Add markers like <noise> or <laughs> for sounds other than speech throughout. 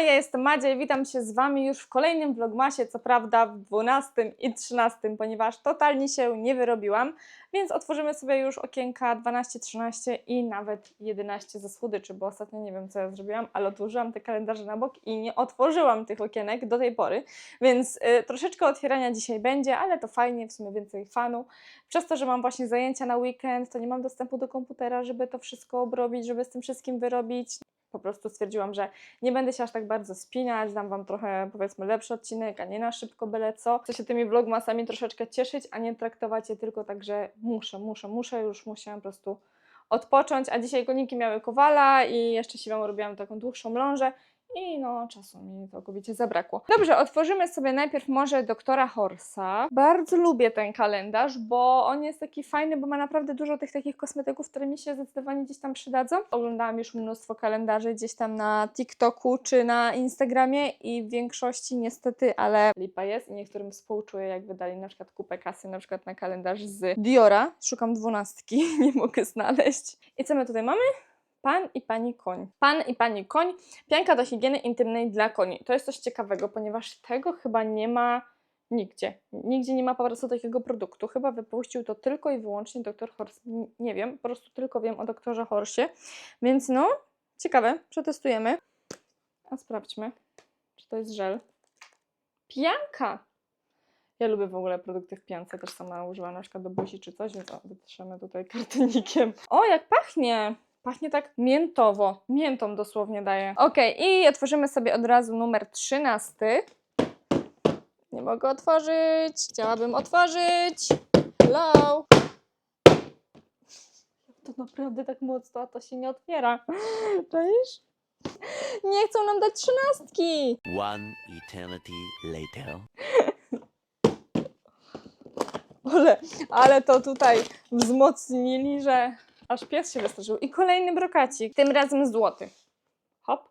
Ja jestem Madzia i witam się z Wami już w kolejnym vlogmasie, co prawda w 12 i 13, ponieważ totalnie się nie wyrobiłam, więc otworzymy sobie już okienka 12, 13 i nawet 11 ze słodyczy, bo ostatnio nie wiem co ja zrobiłam, ale odłożyłam te kalendarze na bok i nie otworzyłam tych okienek do tej pory, więc y, troszeczkę otwierania dzisiaj będzie, ale to fajnie, w sumie więcej fanu. Przez to, że mam właśnie zajęcia na weekend, to nie mam dostępu do komputera, żeby to wszystko obrobić, żeby z tym wszystkim wyrobić. Po prostu stwierdziłam, że nie będę się aż tak bardzo spinać, dam Wam trochę powiedzmy lepszy odcinek, a nie na szybko byle co. Chcę się tymi vlogmasami troszeczkę cieszyć, a nie traktować je tylko tak, że muszę, muszę, muszę, już musiałam po prostu odpocząć, a dzisiaj koniki miały kowala i jeszcze siłą robiłam taką dłuższą lążę i no czasu mi całkowicie zabrakło. Dobrze, otworzymy sobie najpierw może doktora Horsa. Bardzo lubię ten kalendarz, bo on jest taki fajny, bo ma naprawdę dużo tych takich kosmetyków, które mi się zdecydowanie gdzieś tam przydadzą. Oglądałam już mnóstwo kalendarzy gdzieś tam na TikToku czy na Instagramie i w większości niestety, ale lipa jest i niektórym współczuję, jak wydali na przykład kupę kasy na przykład na kalendarz z Diora. Szukam dwunastki, <laughs> nie mogę znaleźć. I co my tutaj mamy? Pan i pani koń. Pan i pani koń. Pianka do higieny intymnej dla koni. To jest coś ciekawego, ponieważ tego chyba nie ma nigdzie. Nigdzie nie ma po prostu takiego produktu. Chyba wypuścił to tylko i wyłącznie doktor Horse. N- Nie wiem, po prostu tylko wiem o doktorze Horsie. Więc no, ciekawe, przetestujemy. A sprawdźmy, czy to jest żel. Pianka! Ja lubię w ogóle produkty w piance, też sama używam na przykład do buzi czy coś, więc o, wytrzemy tutaj kartonikiem. O, jak pachnie! Pachnie tak miętowo. Miętą dosłownie daje. Ok, i otworzymy sobie od razu numer 13. Nie mogę otworzyć. Chciałabym otworzyć. Hello. To naprawdę tak mocno, a to się nie otwiera. <gasps> Cześć? Nie chcą nam dać trzynastki. One eternity later. <laughs> Ale, ale to tutaj wzmocnili, że aż pies się wystraszył. I kolejny brokacik, tym razem złoty. Hop.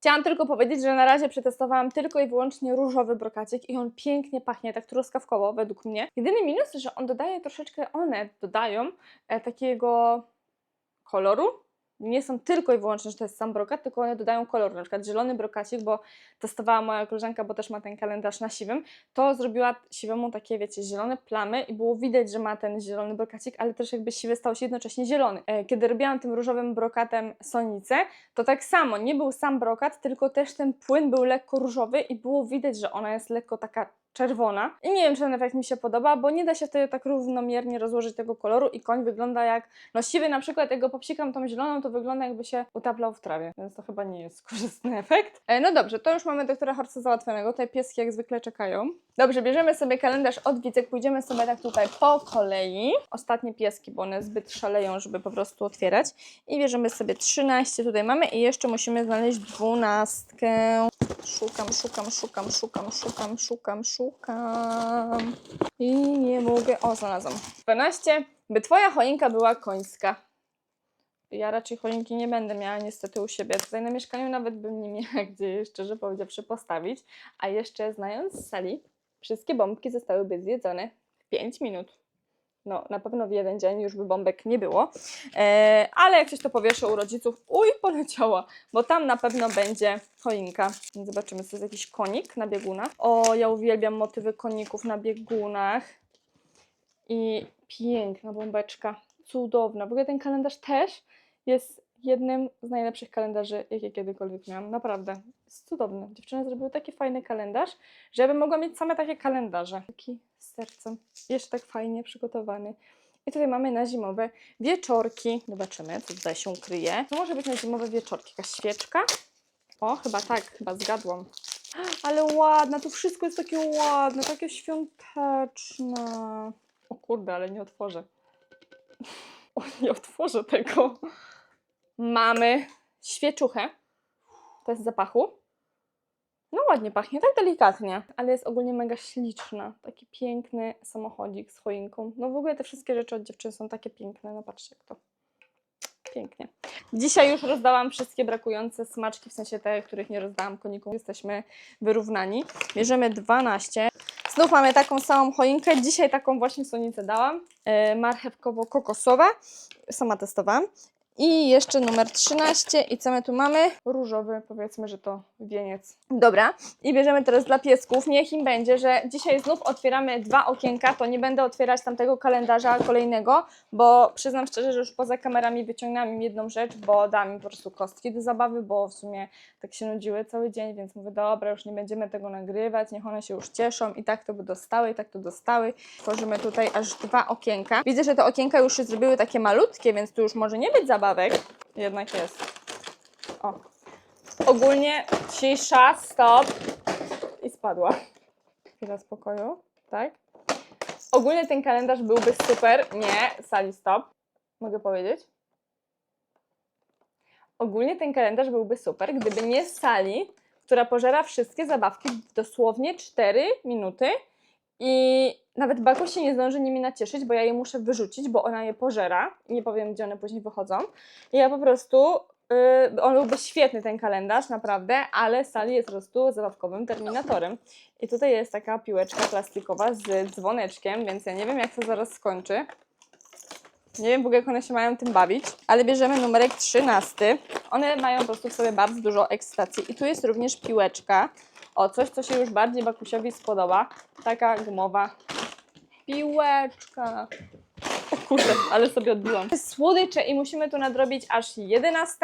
Chciałam tylko powiedzieć, że na razie przetestowałam tylko i wyłącznie różowy brokacik i on pięknie pachnie, tak truskawkowo według mnie. Jedyny minus, że on dodaje troszeczkę, one dodają e, takiego koloru. Nie są tylko i wyłącznie, że to jest sam brokat, tylko one dodają kolor. Na przykład zielony brokacik, bo testowała moja koleżanka, bo też ma ten kalendarz na siwym, to zrobiła siwemu takie, wiecie, zielone plamy i było widać, że ma ten zielony brokacik, ale też jakby siwy stał się jednocześnie zielony. E, Kiedy robiłam tym różowym brokatem sonicę, to tak samo, nie był sam brokat, tylko też ten płyn był lekko różowy i było widać, że ona jest lekko taka czerwona. I nie wiem, czy ten efekt mi się podoba, bo nie da się wtedy tak równomiernie rozłożyć tego koloru i koń wygląda jak, no siwy na przykład, jak go popsikam tą zieloną, to wygląda jakby się utaplał w trawie, więc to chyba nie jest <laughs> korzystny efekt. E, no dobrze, to już mamy doktora Horsa załatwionego, tutaj pieski jak zwykle czekają. Dobrze, bierzemy sobie kalendarz od Wicek, pójdziemy sobie tak tutaj po kolei. Ostatnie pieski, bo one zbyt szaleją, żeby po prostu otwierać. I bierzemy sobie 13 tutaj mamy i jeszcze musimy znaleźć dwunastkę. Szukam, szukam, szukam, szukam, szukam, szukam, szukam. I nie mogę. O, znalazłam. 12. By twoja choinka była końska. Ja raczej choinki nie będę miała niestety u siebie. Tutaj na mieszkaniu nawet bym nie miała <laughs> gdzie, szczerze powiedziawszy, postawić. A jeszcze znając Sali, wszystkie bombki zostałyby zjedzone w 5 minut. No, na pewno w jeden dzień już by bombek nie było. E, ale jak ktoś to powieszy u rodziców, uj, poleciała, bo tam na pewno będzie choinka. Zobaczymy, co jest jakiś konik na biegunach. O, ja uwielbiam motywy koników na biegunach. I piękna bombeczka, cudowna. W ogóle ten kalendarz też jest jednym z najlepszych kalendarzy, jakie kiedykolwiek miałam. Naprawdę, jest cudowny. Dziewczyny zrobiły taki fajny kalendarz, że ja bym mogła mieć same takie kalendarze. Taki z sercem, jeszcze tak fajnie przygotowany. I tutaj mamy na zimowe wieczorki. Zobaczymy, co tutaj się kryje. To może być na zimowe wieczorki. Jakaś świeczka? O, chyba tak, chyba zgadłam. <gasps> Ale ładna, to wszystko jest takie ładne, takie świąteczne. O kurde, ale nie otworzę. <laughs> O, nie otworzę tego. Mamy świeczuchę. To jest zapachu. No ładnie pachnie, tak delikatnie, ale jest ogólnie mega śliczna. Taki piękny samochodzik z choinką. No w ogóle te wszystkie rzeczy od dziewczyn są takie piękne. No patrzcie jak to. Pięknie. Dzisiaj już rozdałam wszystkie brakujące smaczki, w sensie te, których nie rozdałam konikom. Jesteśmy wyrównani. Bierzemy 12. Znów mamy taką samą choinkę. Dzisiaj taką właśnie sonicę dałam. E, marchewkowo-kokosowa. Sama testowałam. I jeszcze numer 13. I co my tu mamy? Różowy, powiedzmy, że to wieniec. Dobra. I bierzemy teraz dla piesków. Niech im będzie, że dzisiaj znów otwieramy dwa okienka. To nie będę otwierać tamtego kalendarza kolejnego, bo przyznam szczerze, że już poza kamerami wyciągnęłam im jedną rzecz, bo dałam im po prostu kostki do zabawy, bo w sumie tak się nudziły cały dzień, więc mówię, dobra, już nie będziemy tego nagrywać, niech one się już cieszą i tak to by dostały, i tak to dostały. Tworzymy tutaj aż dwa okienka. Widzę, że te okienka już się zrobiły takie malutkie, więc tu już może nie być zabawek. Jednak jest. O. Ogólnie cisza, stop. I spadła. Chwila spokoju, tak? Ogólnie ten kalendarz byłby super. Nie, sali stop. Mogę powiedzieć? Ogólnie ten kalendarz byłby super, gdyby nie sali, która pożera wszystkie zabawki dosłownie 4 minuty i nawet Baku się nie zdąży nimi nacieszyć, bo ja je muszę wyrzucić, bo ona je pożera nie powiem, gdzie one później wychodzą. I ja po prostu, yy, on byłby świetny ten kalendarz, naprawdę, ale Sali jest po prostu zabawkowym terminatorem. I tutaj jest taka piłeczka plastikowa z dzwoneczkiem, więc ja nie wiem, jak to zaraz skończy. Nie wiem w ogóle, jak one się mają tym bawić, ale bierzemy numerek 13. One mają po prostu w sobie bardzo dużo ekscytacji. I tu jest również piłeczka. O, coś, co się już bardziej Bakusiowi spodoba. Taka gumowa piłeczka. O kurde, ale sobie odbiłam. Słodycze i musimy tu nadrobić aż 11,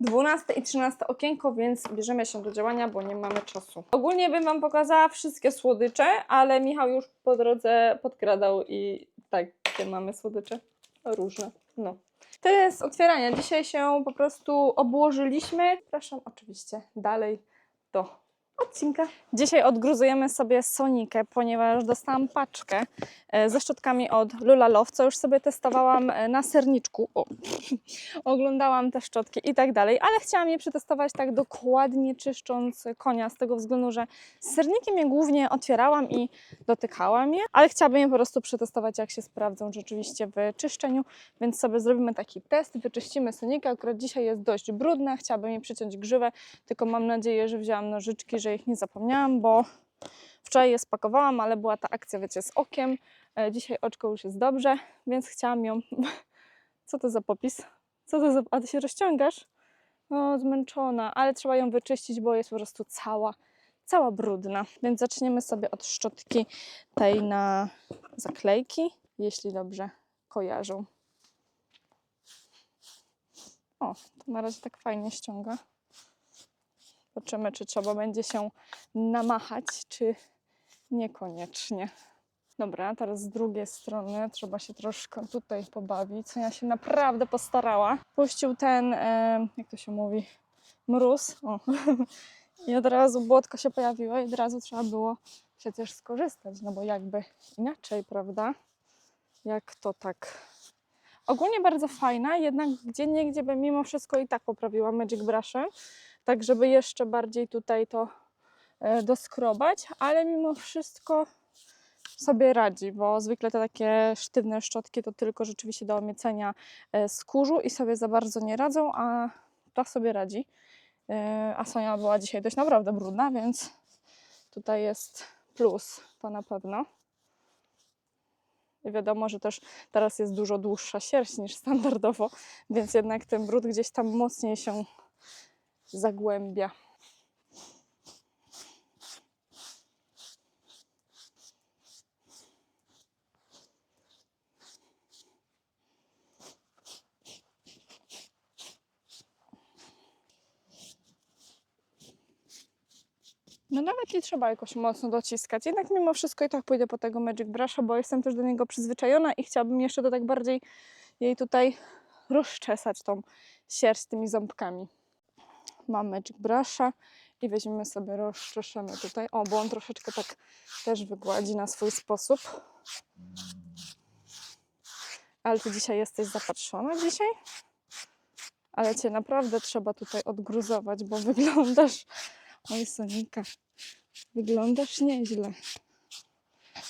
12 i 13 okienko, więc bierzemy się do działania, bo nie mamy czasu. Ogólnie bym Wam pokazała wszystkie słodycze, ale Michał już po drodze podkradał i tak, gdzie mamy słodycze? Różne. No. To jest otwieranie. Dzisiaj się po prostu obłożyliśmy. Przepraszam, oczywiście dalej do odcinka. Dzisiaj odgruzujemy sobie Sonikę, ponieważ dostałam paczkę e, ze szczotkami od Lula Love, co już sobie testowałam e, na serniczku. O. <laughs> Oglądałam te szczotki i tak dalej, ale chciałam je przetestować tak dokładnie czyszcząc konia, z tego względu, że z sernikiem je głównie otwierałam i dotykałam je, ale chciałabym je po prostu przetestować, jak się sprawdzą rzeczywiście w czyszczeniu, więc sobie zrobimy taki test, wyczyścimy Sonikę, akurat dzisiaj jest dość brudna, chciałabym jej przyciąć grzywę, tylko mam nadzieję, że wzięłam nożyczki, że ich nie zapomniałam, bo wczoraj je spakowałam, ale była ta akcja, wiecie, z okiem. E, Dzisiaj oczko już jest dobrze, więc chciałam ją... <laughs> Co to za popis? Co to za... A ty się rozciągasz? No, zmęczona, ale trzeba ją wyczyścić, bo jest po prostu cała, cała brudna. Więc zaczniemy sobie od szczotki tej na zaklejki, jeśli dobrze kojarzą. O, to na razie tak fajnie ściąga. Zobaczymy, czy trzeba będzie się namachać, czy niekoniecznie. Dobra, teraz z drugiej strony trzeba się troszkę tutaj pobawić. Ja się naprawdę postarała. Puścił ten, e, jak to się mówi, mróz. O. <laughs> I od razu błotko się pojawiło i od razu trzeba było przecież skorzystać, no bo jakby inaczej, prawda? Jak to tak. Ogólnie bardzo fajna, jednak gdzie niegdzie by mimo wszystko i tak poprawiła Magic Brushem, tak żeby jeszcze bardziej tutaj to e, doskrobać, ale mimo wszystko sobie radzi, bo zwykle te takie sztywne szczotki to tylko rzeczywiście do omiecenia e, skórzu i sobie za bardzo nie radzą, a ta sobie radzi. E, A Sonia była dzisiaj dość naprawdę brudna, więc tutaj jest plus, to na pewno. I wiadomo, że też teraz jest dużo dłuższa sierść niż standardowo, więc jednak ten brud gdzieś tam mocniej się zagłębia. No nawet nie trzeba jakoś mocno dociskać. Jednak mimo wszystko i tak pójdę po tego Magic Brusha, bo jestem też do niego przyzwyczajona i chciałabym jeszcze to tak bardziej jej tutaj rozczesać tą sierść tymi ząbkami. Mam Magic Brusha i weźmiemy sobie, rozczeszemy tutaj. O, bo on troszeczkę tak też wygładzi na swój sposób. Ale ty dzisiaj jesteś zapatrzona dzisiaj? Ale cię naprawdę trzeba tutaj odgruzować, bo wyglądasz... Oj, Sonika, wyglądasz nieźle.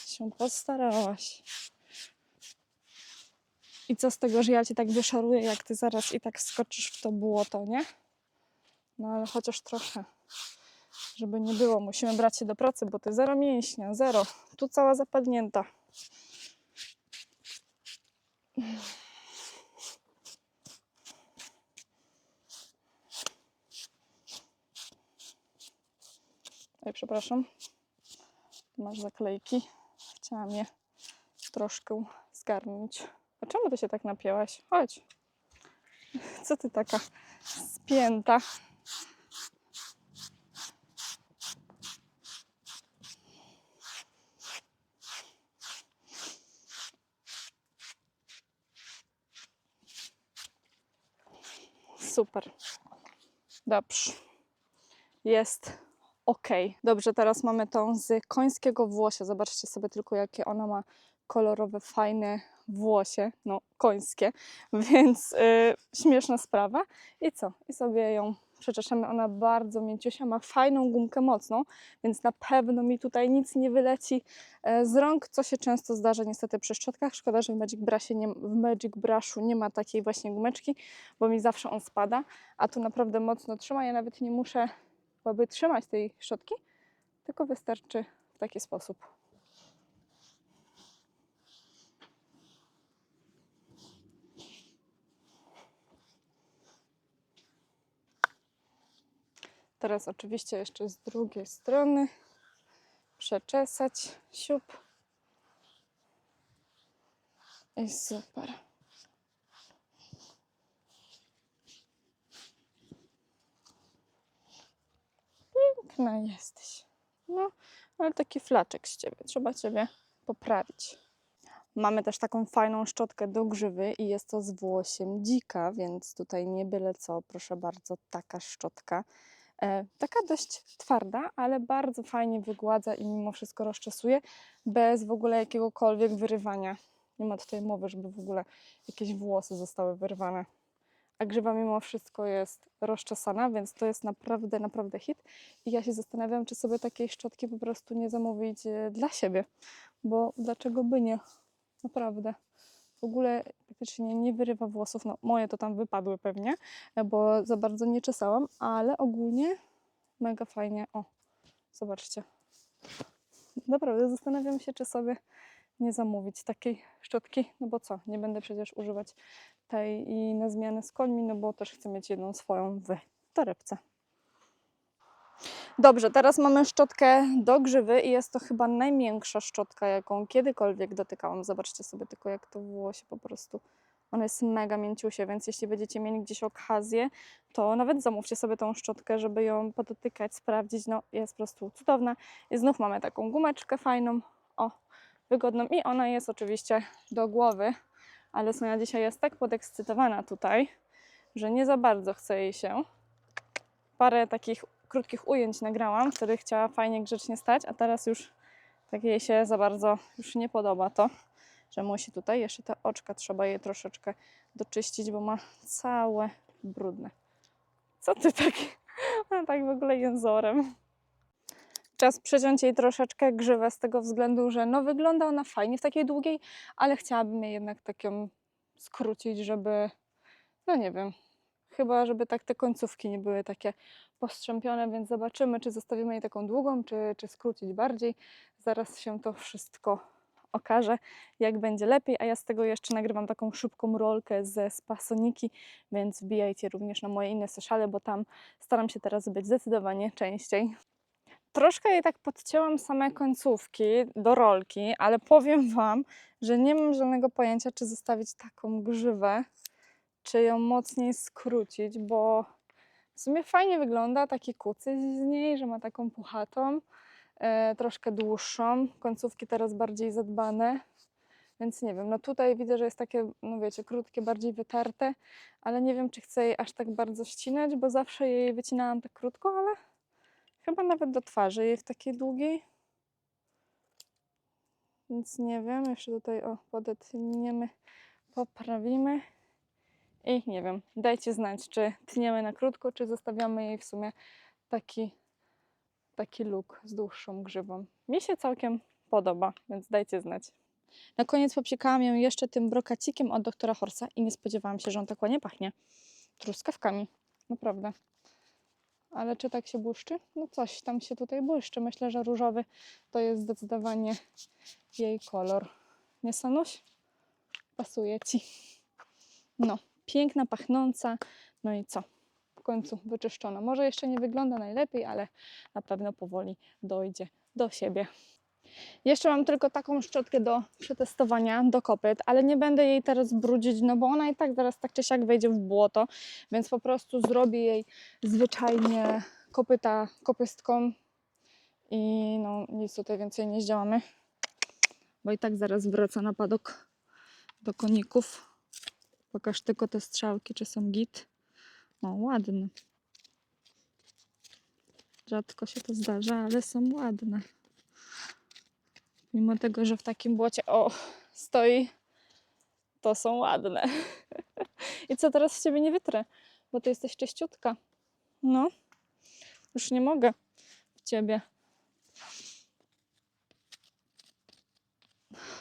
Się postarałaś. I co z tego, że ja cię tak wyszaruję, jak ty zaraz i tak skoczysz w to błoto, nie? No ale chociaż trochę, żeby nie było. Musimy brać się do pracy, bo to zero mięśnia, zero. Tu cała zapadnięta. Oj, przepraszam. Masz zaklejki. Chciałam je troszkę zgarnąć. A czemu ty się tak napięłaś? Chodź. Co ty taka spięta? Super. Dobrze. Jest ok. Dobrze, teraz mamy tą z końskiego włosia. Zobaczcie sobie tylko, jakie ona ma kolorowe, fajne włosie. No, końskie, <laughs> więc y, śmieszna sprawa. I co? I sobie ją przeczeszemy. Ona bardzo mięciusia, ma fajną gumkę mocną, więc na pewno mi tutaj nic nie wyleci e, z rąk, co się często zdarza niestety przy szczotkach. Szkoda, że w Magic, Brushie nie, w Magic Brushu nie ma takiej właśnie gumeczki, bo mi zawsze on spada, a tu naprawdę mocno trzyma. Ja nawet nie muszę jakby trzymać tej szczotki, tylko wystarczy w taki sposób. Teraz oczywiście jeszcze z drugiej strony przeczesać siup. I super. Piękna jesteś. No, ale taki flaczek z ciebie. Trzeba ciebie poprawić. Mamy też taką fajną szczotkę do grzywy i jest to z włosiem dzika, więc tutaj nie byle co, proszę bardzo, taka szczotka. E, taka dość twarda, ale bardzo fajnie wygładza i mimo wszystko rozczesuje, bez w ogóle jakiegokolwiek wyrywania. Nie ma tutaj mowy, żeby w ogóle jakieś włosy zostały wyrwane. A grzywa mimo wszystko jest rozczesana, więc to jest naprawdę, naprawdę hit. I ja się zastanawiam, czy sobie takiej szczotki po prostu nie zamówić e, dla siebie, bo dlaczego by nie? Naprawdę. W ogóle praktycznie nie wyrywa włosów. No, moje to tam wypadły pewnie, e, bo za bardzo nie czesałam, ale ogólnie mega fajnie. O, zobaczcie. Naprawdę zastanawiam się, czy sobie nie zamówić takiej szczotki, no bo co, nie będę przecież używać tej i na zmianę z końmi, no bo też chcę mieć jedną swoją w torebce. Dobrze, teraz mamy szczotkę do grzywy i jest to chyba najmiększa szczotka, jaką kiedykolwiek dotykałam. Zobaczcie sobie tylko, jak to włosie po prostu. Ona jest mega mięciusie, więc jeśli będziecie mieli gdzieś okazję, to nawet zamówcie sobie tą szczotkę, żeby ją podotykać, sprawdzić. No, jest po prostu cudowna. I znów mamy taką gumeczkę fajną, o, wygodną. I ona jest oczywiście do głowy, ale Sonia dzisiaj jest tak podekscytowana tutaj, że nie za bardzo chce jej się. Parę takich krótkich ujęć nagrałam, w których chciała fajnie grzecznie stać, a teraz już tak jej się za bardzo już nie podoba to, że musi tutaj jeszcze te oczka, trzeba je troszeczkę doczyścić, bo ma całe brudne. Co ty tak, <laughs> a tak w ogóle jęzorem. Czas przeciąć jej troszeczkę grzywę z tego względu, że no wygląda ona fajnie w takiej długiej, ale chciałabym jej jednak taką skrócić, żeby, no nie wiem, chyba żeby tak te końcówki nie były takie postrzępione, więc zobaczymy, czy zostawimy jej taką długą, czy, czy skrócić bardziej. Zaraz się to wszystko okaże, jak będzie lepiej, a ja z tego jeszcze nagrywam taką szybką rolkę ze Spasoniki, więc wbijajcie również na moje inne sociale, bo tam staram się teraz być zdecydowanie częściej. Troszkę jej tak podcięłam same końcówki do rolki, ale powiem Wam, że nie mam żadnego pojęcia, czy zostawić taką grzywę, czy ją mocniej skrócić, bo w sumie fajnie wygląda taki kucyś z niej, że ma taką puchatą, e, troszkę dłuższą, końcówki teraz bardziej zadbane, więc nie wiem, no tutaj widzę, że jest takie, no wiecie, krótkie, bardziej wytarte, ale nie wiem, czy chcę jej aż tak bardzo ścinać, bo zawsze jej wycinałam tak krótko, ale chyba nawet do twarzy jej w takiej długiej. Więc nie wiem, jeszcze tutaj o, podetniemy, poprawimy. I nie wiem, dajcie znać, czy tniemy na krótko, czy zostawiamy jej w sumie taki, taki look z dłuższą grzywą. Mi się całkiem podoba, więc dajcie znać. Na koniec popsikałam ją jeszcze tym brokacikiem od doktora Horsa i nie spodziewałam się, że on tak ładnie pachnie. Truskawkami, naprawdę. Ale czy tak się błyszczy? No coś tam się tutaj błyszczy. Myślę, że różowy to jest zdecydowanie jej kolor. Nie, Sanuś? Pasuje Ci. No, piękna, pachnąca. No i co? końcu wyczyszczona. Może jeszcze nie wygląda najlepiej, ale na pewno powoli dojdzie do siebie. Jeszcze mam tylko taką szczotkę do przetestowania, do kopyt, ale nie będę jej teraz brudzić, no bo ona i tak zaraz tak czy siak wejdzie w błoto, więc po prostu zrobię jej zwyczajnie kopyta kopystką i no nic tutaj więcej nie zdziałamy, bo i tak zaraz wraca na padok do koników. Pokaż tylko te strzałki, czy są git. O, ładne. Rzadko się to zdarza, ale są ładne. Mimo tego, że w takim błocie o, stoi, to są ładne. <laughs> I co teraz z ciebie nie wytrę, bo ty jesteś czyściutka. No, już nie mogę w ciebie.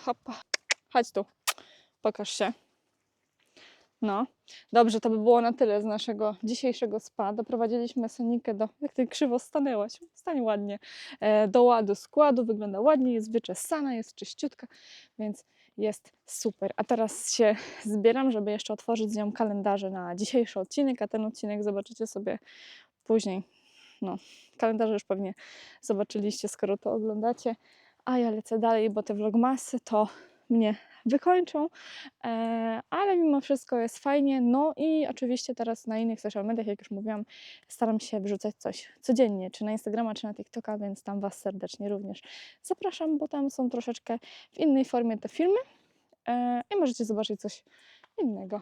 Hopa. Chodź tu, pokaż się. No, dobrze, to by było na tyle z naszego dzisiejszego spa. Doprowadziliśmy Sonikę do, jak ty krzywo stanęłaś, stań ładnie, e, do ładu składu, wygląda ładnie, jest wyczesana, jest czyściutka, więc jest super. A teraz się zbieram, żeby jeszcze otworzyć z nią kalendarze na dzisiejszy odcinek, a ten odcinek zobaczycie sobie później. No, kalendarze już pewnie zobaczyliście, skoro to oglądacie. A ja lecę dalej, bo te vlogmasy to mnie wykończą, e, ale mimo wszystko jest fajnie. No i oczywiście teraz na innych social mediach, jak już mówiłam, staram się wrzucać coś codziennie, czy na Instagrama, czy na TikToka, więc tam Was serdecznie również zapraszam, bo tam są troszeczkę w innej formie te filmy e, i możecie zobaczyć coś innego.